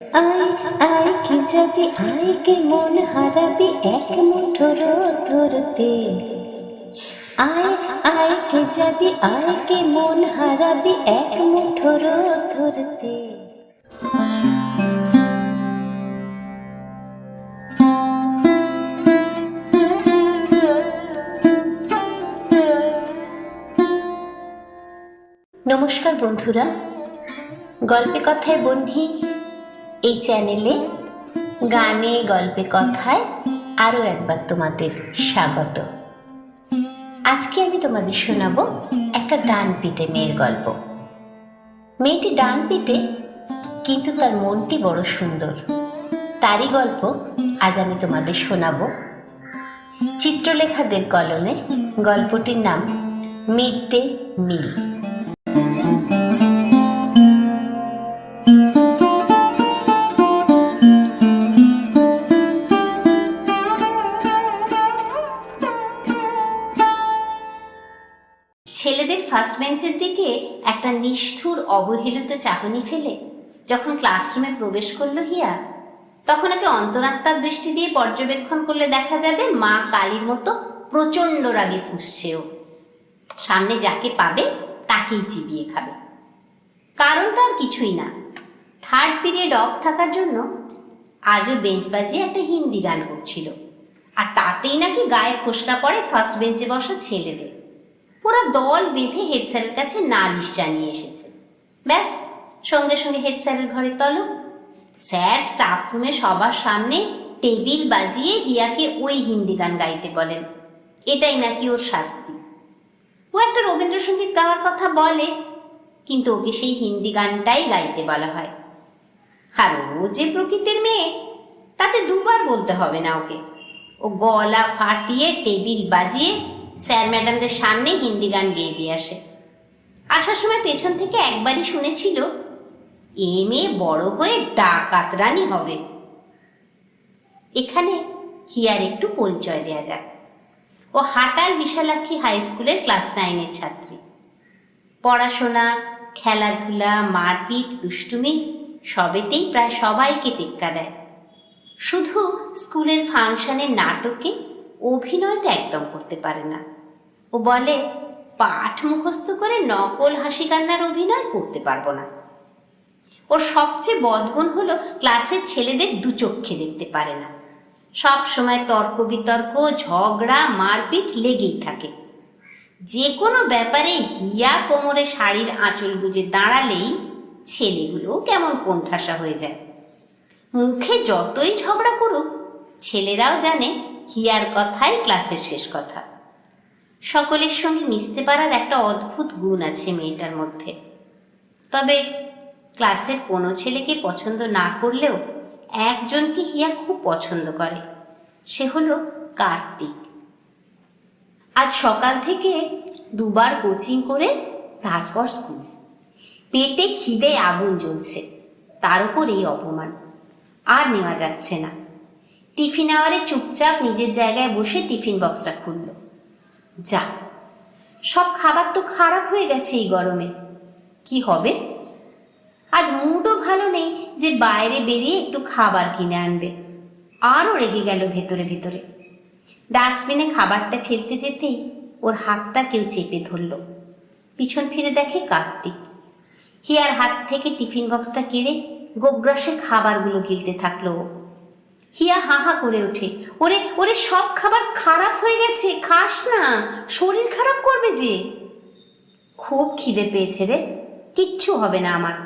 আয় আয়, কি যাবি আয়, কে মন হারাবি এক মুঠোর ধরতে আয় আয়, কে যাবি আয়, কে মন হারাবি এক মুঠোর ধরতে নমস্কার বন্ধুরা, গল্পে কথায় বন্ধি এই চ্যানেলে গানে, গল্পে, কথায় আরও একবার তোমাদের স্বাগত। আজকে আমি তোমাদের শোনাবো একটা ডান পিটে মেয়ের গল্প। মেয়েটি ডান পিটে কিন্তু তার মনটি বড় সুন্দর। তারই গল্প আজ আমি তোমাদের শোনাবো। চিত্রলেখাদের কলমে গল্পটির নাম মিড ডে মিল। ছেলেদের ফার্স্ট বেঞ্চের দিকে একটা নিষ্ঠুর, অবহেলিত চাহনি ফেলে। যখন ক্লাসরুমে প্রবেশ করল হিয়া, তখন ওকে অন্তরাত্মার দৃষ্টি দিয়ে পর্যবেক্ষণ করলে দেখা যাবে মা কালীর মতো প্রচণ্ড রাগে ফুসছেও সামনে যাকে পাবে, তাকেই চিবিয়ে খাবে। কারণ তার কিছুই না। থার্ড পিরিয়ড অফ থাকার জন্য আজও বেঞ্চ বাজিয়ে একটা হিন্দি গান করছিল। আর তাতেই নাকি গায়ে ফোসকা পড়ে ফার্স্ট বেঞ্চে বসা ছেলেদের। পুরো দল বেঁধে হেড স্যারের কাছে নালিশ জানিয়ে এসেছে। ব্যাস, সঙ্গে সঙ্গে হেড স্যারের ঘরে তলব। স্যার স্টাফ রুমে সবার সামনে টেবিল বাজিয়ে হিয়াকে ওই হিন্দি গান গাইতে বলেন। এটাই নাকি ওর শাস্তি। ও একটা রবীন্দ্রসঙ্গীত গাওয়ার কথা বলে, কিন্তু ওকে সেই হিন্দি গানটাই গাইতে বলা হয়। আর ও যে প্রকৃতির মেয়ে, তাতে দুবার বলতে হবে না ওকে। ও গলা ফাটিয়ে টেবিল বাজিয়ে স্যার ম্যাডামদের সামনে হিন্দি গান গেয়ে দিয়ে আসে। আসার সময় পেছন থেকে একবারই শুনেছিল, এ বড় হয়ে ডাকাত রানী হবে। এখানে হিয়ার একটু পরিচয় দেয়া যাক। ও হাটার বিশালাক্ষী হাই স্কুলের ক্লাস নাইনের ছাত্রী। পড়াশোনা, খেলাধুলা, মারপিট, দুষ্টুমি সবেতেই প্রায় সবাইকে টেক্কা দেয়। শুধু স্কুলের ফাংশনের নাটকে অভিনয়টা একদম করতে পারে না। ও বলে, পাঠ মুখস্থ করে নকল হাসি কান্নার অভিনয় করতে পারব না। ওর সবচেয়ে বদগুণ হলো ক্লাসের ছেলেদের দু চক্ষে দেখতে পারে না। সব সময় তর্ক বিতর্ক, ঝগড়া, মারপিট লেগেই থাকে। যে কোনো ব্যাপারে হিয়া কোমরে শাড়ির আঁচল গুজে দাঁড়ালেই ছেলেগুলো কেমন কোণঠাসা হয়ে যায়। মুখে যতই ঝগড়া করুক, ছেলেরাও জানে হিয়ার কথাই ক্লাসের শেষ কথা। সকলের সঙ্গে মিশতে পারার একটা অদ্ভুত গুণ আছে মেয়েটার মধ্যে। তবে ক্লাসের কোনো ছেলেকে পছন্দ না করলেও একজনকে হিয়া খুব পছন্দ করে। সে হলো কার্তিক। আজ সকাল থেকে দুবার কোচিং করে তারপর স্কুল। পেটে খিদে আগুন জ্বলছে। তার উপর এই অপমান। আর নেওয়া যাচ্ছে না। টিফিন আওয়ারে চুপচাপ নিজের জায়গায় বসে টিফিন বক্সটা খুলল। যা, সব খাবার তো খারাপ হয়ে গেছে এই গরমে। কি হবে? আজ মুডও ভালো নেই যে বাইরে বেরিয়ে একটু খাবার কিনে আনবে। আরও রেগে গেল ভেতরে ভেতরে। ডাস্টবিনে খাবারটা ফেলতে যেতেই ওর হাতটা কেউ চেপে ধরল। পিছন ফিরে দেখে কার্তিক। হিয়ার হাত থেকে টিফিন বক্সটা কেড়ে গোগ্রাসে খাবারগুলো গিলতে থাকল। হিয়া হা হা করে ওঠে। ওরে ওরে সব খাবার খারাপ হয়ে গেছে, খাস না, শরীর খারাপ করবে যে। খুব খিদে পেয়েছে রে, কিচ্ছু হবে না আমার।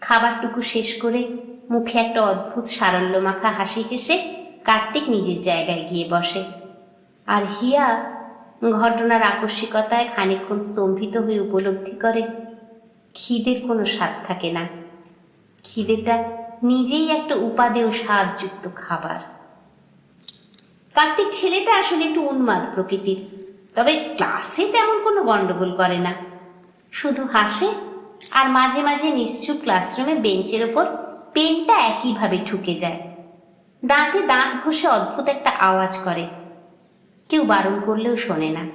খাবারটুকু শেষ করে মুখে একটা অদ্ভুত সারল্য মাখা হাসি হেসে কার্তিক নিজের জায়গায় গিয়ে বসে। আর হিয়া ঘটনার আকস্মিকতায় খানিকক্ষণ স্তম্ভিত হয়ে উপলব্ধি করে, খিদের কোনো স্বাদ থাকে না। খিদেটা নিজেই একটা উপাদেয় স্বাদযুক্ত খাবার। কার্তিক ছেলেটা আসলে একটু উন্মাদ প্রকৃতির, তবে ক্লাসে তেমন কোনো গন্ডগোল করে না। শুধু হাসে আর মাঝে মাঝে নিশ্চুপ ক্লাসরুমে বেঞ্চের ওপর পেনটা একইভাবে ঠুকে যায়। দাঁতে দাঁত ঘষে অদ্ভুত একটা আওয়াজ করে। কেউ বারণ করলেও শোনে না।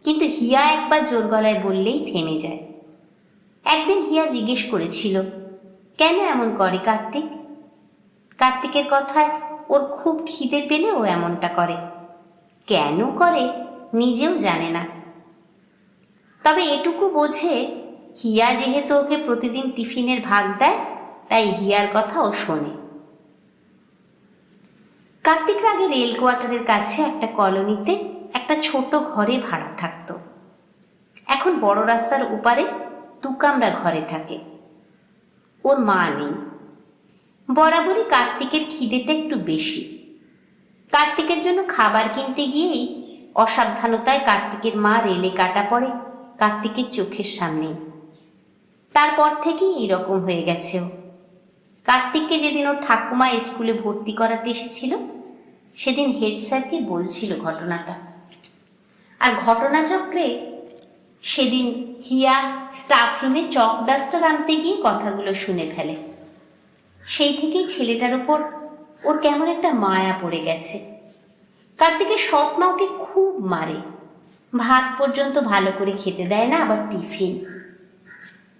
কিন্তু হিয়া একবার জোর গলায় বললেই থেমে যায়। একদিন হিয়া জিজ্ঞেস করেছিল কেন এমন করে কার্তিক? কার্তিকের কথায় ওর খুব খিদে পেলে ও এমনটা করে। কেন করে নিজেও জানে না। তবে এটুকু বোঝে, হিয়া যেহেতু ওকে প্রতিদিন টিফিনের ভাগ দেয়, তাই হিয়ার কথা ও শোনে। কার্তিক আগে রেল কোয়ার্টারের কাছে একটা কলোনিতে একটা ছোট ঘরে ভাড়া থাকতো। এখন বড় রাস্তার উপারে দুকামরা ঘরে থাকে। ওর মা নেই। বরাবরই কার্তিকের খিদেটা একটু বেশি। কার্তিকের জন্য খাবার কিনতে গিয়েই অসাবধানতায় কার্তিকের মা রেলে কাটা পড়ে কার্তিকের চোখের সামনেই তারপর থেকেই এইরকম হয়ে গেছে কার্তিককে যেদিন ওর ঠাকুমা স্কুলে ভর্তি করাতে এসেছিল, সেদিন হেড স্যারকে বলছিল ঘটনাটা। আর ঘটনাচক্রে সেদিন হিয়া স্টাফ রুমে চক ডাস্টার আনতে গিয়ে কথাগুলো শুনে ফেলে। সেই থেকেই ছেলেটার ওপর ওর কেমন একটা মায়া পড়ে গেছে। কার্তিকের সৎ মা ওকে খুব মারে। ভাত পর্যন্ত ভালো করে খেতে দেয় না, আবার টিফিন।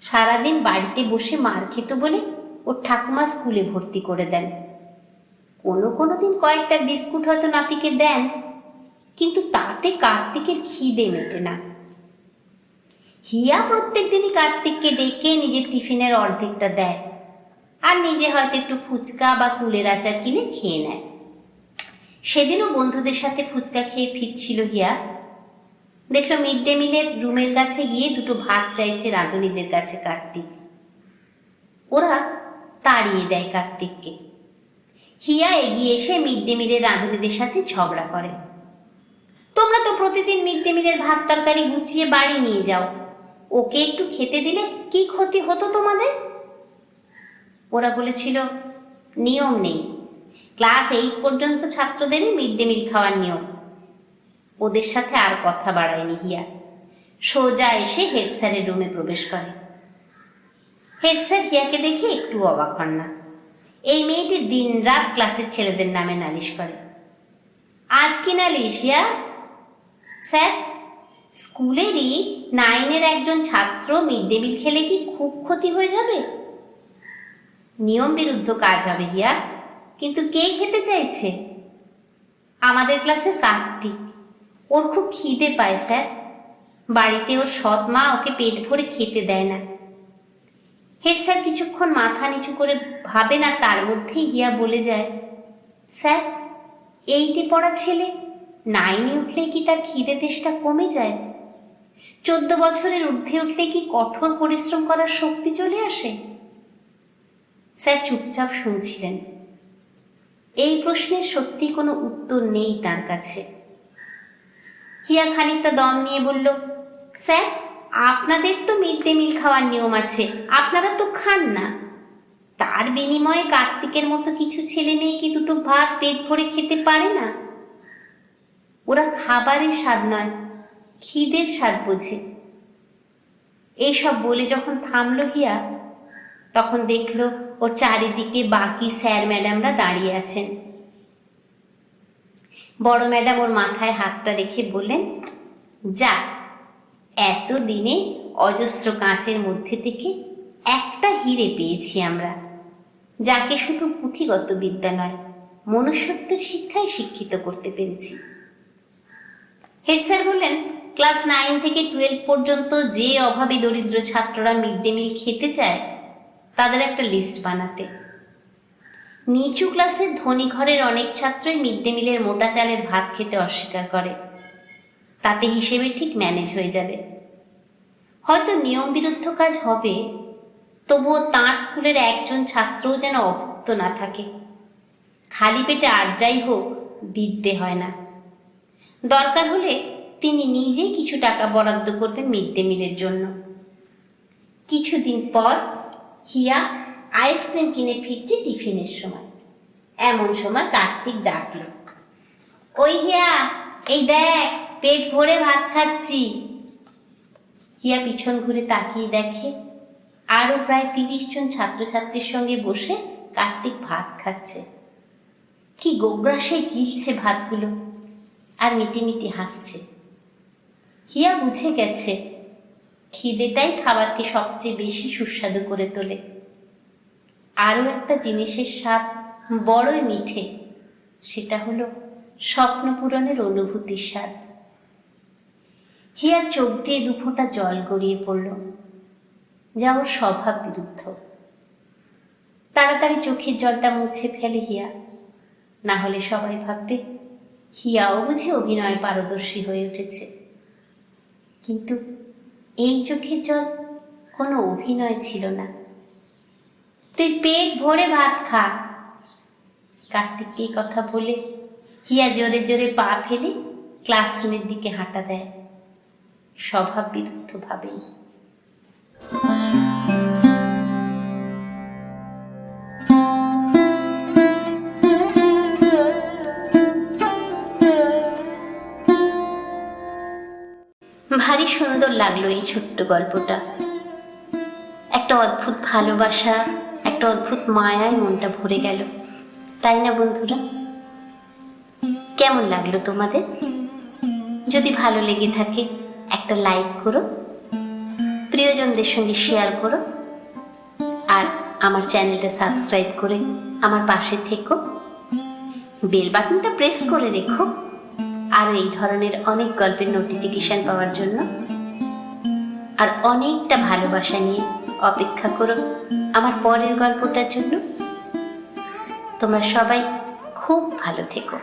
সারাদিন বাড়িতে বসে মার খেত বলে ওর ঠাকুমা স্কুলে ভর্তি করে দেন। কোনো কোনো দিন কয়েকটা বিস্কুট হয়তো নাতিকে দেন, কিন্তু তাতে কার্তিকের খিদে মেটে না। হিয়া প্রত্যেক দিনই কার্তিককে ডেকে নিজের টিফিনের অর্ধেকটা দেয়। আর নিজে হয়তো একটু ফুচকা বা কুলের আচার কিনে খেয়ে নেয়। সেদিনও বন্ধুদের সাথে ফুচকা খেয়ে ফিরছিল হিয়া। দেখল মিড ডে মিলের রুমের কাছে গিয়ে দুটো ভাত চাইছে রাঁধুনিদের কাছে কার্তিক। ওরা তাড়িয়ে দেয় কার্তিককে। হিয়া এগিয়ে এসে মিড ডে মিলের রাঁধুনিদের সাথে ঝগড়া করে। তোমরা তো প্রতিদিন মিড ডে মিলের ভাত তরকারি গুছিয়ে বাড়ি নিয়ে যাও। ওকে একটু খেতে দিলে কি ক্ষতি হতো তোমাদের? ওরা বলেছিল, নিয়ম নেই। ক্লাস এইট পর্যন্ত ছাত্রদেরই মিড ডে মিল খাওয়ার নিয়ম। ওদের সাথে আর কথা বাড়ায়নি হিয়া। সোজা এসে হেড স্যারের রুমে প্রবেশ করে। হেড স্যার হিয়াকে দেখে একটু অবাক হন না। এই মেয়েটি দিন রাত ক্লাসের ছেলেদের নামে নালিশ করে। আজ কি নালিশ হিয়া? স্যার? স্কুলেরই নাইনের একজন ছাত্র মিড ডে মিল খেলে কি খুব ক্ষতি হয়ে যাবে? নিয়ম বিরুদ্ধ কাজ হবে হিয়া, কিন্তু কে খেতে চাইছে? আমাদের ক্লাসের কার্তিক। ওর খুব খিদে পায়, স্যার। বাড়িতে ওর সৎ মা ওকে পেট ভরে খেতে দেয় না। হেড স্যার কিছুক্ষণ মাথা নিচু করে ভাবেন আর তার মধ্যেই হিয়া বলে যায়, স্যার, এইটে পড়া ছেলে নাইনে উঠলে কি তার খিদে তেষ্টা কমে যায়? চোদ্দ বছরের ঊর্ধ্বে উঠলে কি কঠোর পরিশ্রম করার শক্তি চলে আসে? স্যার চুপচাপ শুনছিলেন। এই প্রশ্নের সত্যি কোনো উত্তর নেই তার কাছে। হিয়া খানিকটা দম নিয়ে বলল, স্যার, আপনাদের তো মিড ডে মিল খাওয়ার নিয়ম আছে, আপনারা তো খান না। তার বিনিময়ে কার্তিকের মতো কিছু ছেলে মেয়ে কি দুটো ভাত পেট ভরে খেতে পারে না। ওরা খাবারের স্বাদ নয়, খিদের স্বাদ বোঝে। এইসব বলে যখন থামলো হিয়া, তখন দেখল ওর চারিদিকে বাকি স্যার ম্যাডামরা দাঁড়িয়ে আছেন। বড় ম্যাডাম ওর মাথায় হাতটা রেখে বললেন, যাক এত দিনে অজস্র কাঁচের মধ্যে থেকে একটা হিরে পেয়েছি আমরা, যাকে শুধু পুঁথিগত বিদ্যা নয়, মনুষ্যত্বের শিক্ষায় শিক্ষিত করতে পেরেছি। হেড স্যার বললেন, ক্লাস নাইন থেকে টুয়েলভ পর্যন্ত যে অভাবী দরিদ্র ছাত্ররা মিড ডে মিল খেতে চায়, তাদের একটা লিস্ট বানাতে। নিচু ক্লাসের ধনী ঘরের অনেক ছাত্রই মিড ডে মিলের মোটা চালের ভাত খেতে অস্বীকার করে। তাতে হিসেবে ঠিক ম্যানেজ হয়ে যাবে। হয়তো নিয়ম বিরুদ্ধ কাজ হবে, তবুও তাঁর স্কুলের একজন ছাত্রও যেন অভুক্ত না থাকে। খালি পেটে আর যাই হোক, বিদ্যে হয় না। দরকার হলে তিনি নিজেই কিছু টাকা বরাদ্দ করবেন মিড ডে মিলের জন্য। কিছুদিন পর হিয়া আইসক্রিম কিনে ফিরছে টিফিনের সময়। এমন সময় কার্তিক ডাকলো, ওই হিয়া, এই দেখ, পেট ভরে ভাত খাচ্ছি। হিয়া পিছন ঘুরে তাকিয়ে দেখে আরও প্রায় তিরিশ জন ছাত্রছাত্রীর সঙ্গে বসে কার্তিক ভাত খাচ্ছে। কি গোগ্রাসে গিলছে ভাতগুলো। আর মিটি মিটি হাসছে। হিয়া বুঝে গেছে, খিদেটাই খাবারকে সবচেয়ে বেশি সুস্বাদু করে তোলে। আরও একটা জিনিসের স্বাদ বড়ই মিঠে, সেটা হলো স্বপ্ন পূরণের অনুভূতির স্বাদ। হিয়ার চোখ দিয়ে দুফোঁটা জল গড়িয়ে পড়ল, যা ওর স্বভাব বিরুদ্ধ। তাড়াতাড়ি চোখের জলটা মুছে ফেলে হিয়া, না হলে সবাই ভাববে হিয়াও বুঝি অভিনয়ে পারদর্শী হয়ে উঠেছে। কিন্তু এই চোখের জল কোনো অভিনয় ছিল না। তুই পেট ভরে ভাত খা। কার্তিককে কথা বলে হিয়া জোরে জোরে পা ফেলে ক্লাসরুমের দিকে হাঁটা দেয়। স্বভাব বিরুদ্ধ ভারী সুন্দর লাগল এই ছোট্ট গল্পটা। একটা অদ্ভুত ভালোবাসা, একটা অদ্ভুত মায়ায় মনটা ভরে গেল। তাই না বন্ধুরা? কেমন লাগল তোমাদের? যদি ভালো লেগে থাকে, একটা লাইক করো, প্রিয়জনদের সঙ্গে শেয়ার করো, আর আমার চ্যানেলটা সাবস্ক্রাইব করে আমার পাশে থেকো। বেল বাটনটা প্রেস করে রেখো। আরও এই ধরনের অনেক গল্পের নোটিফিকেশন পাওয়ার জন্য। আর অনেকটা ভালোবাসা নিয়ে অপেক্ষা করো আমার পরের গল্পটার জন্য। তোমরা সবাই খুব ভালো থেকো।